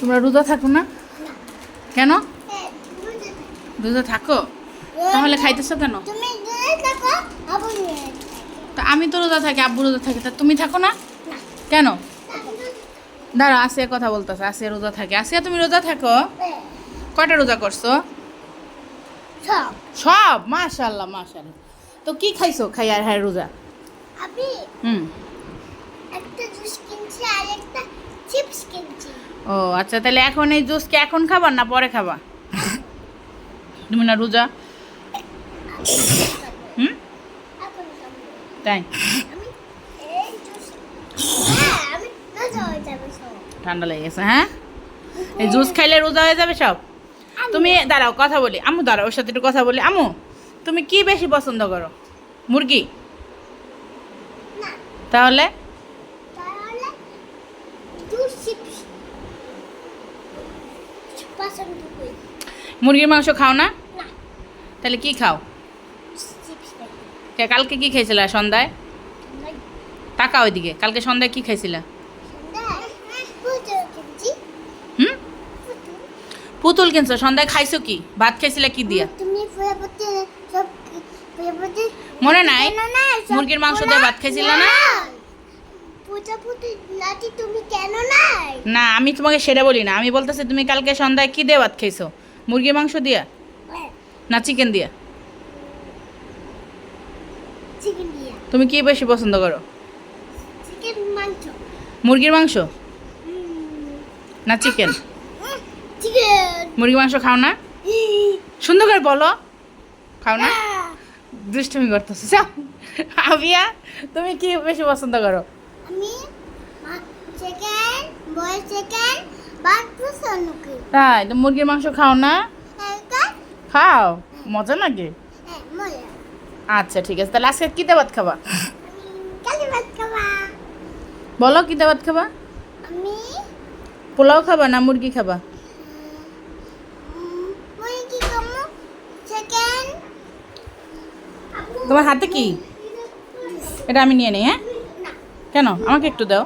তোমরা রোজা থাকো না? কেন। রোজা থাকো? তাহলে খাইতেছো কেন? তা আমি তো রোজা থাকি আব্বু রোজা থাকে তা তুমি থাকো না? কেন? দাঁড়া আসিয়া কথা বলতেছে আসিয়া রোজা থাকে। আসিয়া তুমি রোজা থাকো? কয়টা রোজা করছ? সব। সব? মাশাল্লাহ মাশাল্লাহ তো কি খাইছো খাই আর হ্যাঁ রোজা? হুম। একটা জুস কিনছি আর একটা চিপস কিনছি। ও আচ্ছা তাহলে এখন এই জুস কি এখন খাবা না পরে খাবা? তুমি না রোজা? হুম? তাই? হ্যাঁ ঠান্ডা লেগে গেছে হ্যাঁ? এই জুস খাইলে রোজা হয়ে যাবে সব? তুমি দাঁড়াও কথা বলি। আমু দাঁড়াও ওর সাথে একটু কথা বলি। আমু তুমি কি বেশি পছন্দ করো? মুরগি? তাহলে জুস চিপস পছন্দ করি মুরগির মাংস খাও না? তাহলে কি খাও? কালকে কি খাইছিলা সন্ধ্যায়? টাকা ওইদিকে কালকে সন্ধ্যায় কি খাইছিলা? হুম? পুতুল। কিনছো সন্ধ্যায় খাইছো কি? ভাত খাইছিলা কি দিয়া? মনে নাই? মুরগির মাংস দিয়ে ভাত খাইছিলা না? তুমি কেন না আমি তোমাকে সেটা বলি না। আমি বলতেছি তুমি কালকে সন্ধ্যায় কি দিয়ে ভাত খাইছো? মুরগির মাংস দিয়া? না চিকেন দিয়া? চিকেন তুমি কি বেশি পছন্দ করো? মুরগির মাংস? না চিকেন মুরগির মাংস খাও না? সুন্দর করে বলো। খাও না? দুষ্টুমি করতেছো। আবিয়া তুমি কি বেশি পছন্দ করো? আমি চিকেন বয় চিকেন বাট পছন্দ করি তাই তো মুরগির মাংস খাও না? হ্যাঁ খাও? মজা লাগে হ্যাঁ আচ্ছা ঠিক আছে তাহলে আজকে কি ভাত খাবা? আমি কালি ভাত খাবা। বলো কি ভাত খাবা? পোলাও খাবা না মুরগি খাবা? তোমার হাতে কি? এটা আমি নিয়ে নিই হ্যাঁ? কেন? আমাকে একটু দাও।